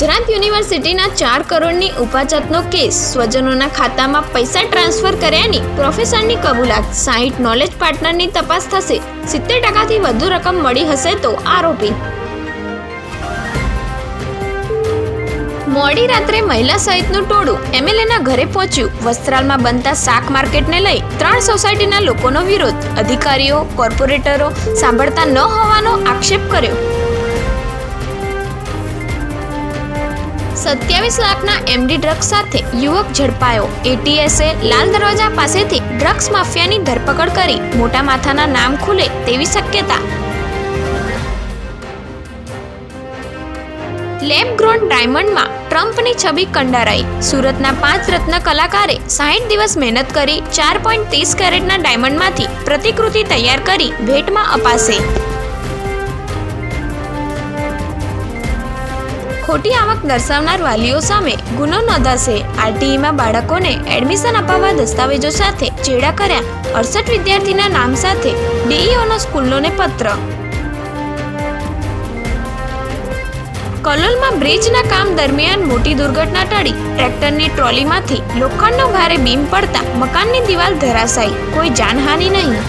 ગુજરાત યુનિવર્સિટીના ચાર કરોડની ઉપાચતનો કેસ. સ્વજનોના ખાતામાં પૈસા ટ્રાન્સફર કર્યાની પ્રોફેસરની કબૂલાત. સાહીઠ નોલેજ પાર્ટનરની તપાસ થશે. સિત્તેર ટકાથી વધુ રકમ મળી હશે તો આરોપી. મોડી રાત્રે મહિલા સહિતનું ટોળું એમએલએના ઘરે પહોંચ્યું. વસ્ત્રાલમાં બનતા શાક માર્કેટને લઈ ત્રણ સોસાયટીના લોકોનો વિરોધ. અધિકારીઓ, કોર્પોરેટરો સાંભળતા ન હોવાનો આક્ષેપ કર્યો. સત્યાવીસ લાખના એમડી ડ્રગ્સ સાથે યુવક ઝડપાયો. એટીએસએ લાલ દરવાજા પાસેથી ડ્રગ્સ માફિયાની ધરપકડ કરી. મોટા માથાના નામ ખુલે તેવી શક્યતા. લેબ ગ્રોન ડાયમંડમાં ટ્રમ્પની છબી કંડારાઈ. સુરતના પાંચ રત્ન કલાકારે સાહીઠ દિવસ મહેનત કરી ચાર પોઈન્ટ ત્રીસ કેરેટના ડાયમંડમાંથી પ્રતિકૃતિ તૈયાર કરી. ભેટમાં અપાશે. ખોટી આવક દર્શાવનાર વાલીઓ સામે ગુનો નોંધાશે. આરટીઈમાં બાળકોને એડમિશન અપાવવા દસ્તાવેજો સાથે ચેડા કર્યા અડસઠ વિદ્યાર્થીના નામ સાથે ડીઈઓનો સ્કૂલોને પત્ર. કલોલમાં બ્રિજના કામ દરમિયાન મોટી દુર્ઘટના ટળી. ટ્રેક્ટરની ટ્રોલીમાંથી લોખંડનો ભારે બીમ પડતા મકાનની દિવાલ ધરાશાયી. કોઈ જાનહાનિ નહીં.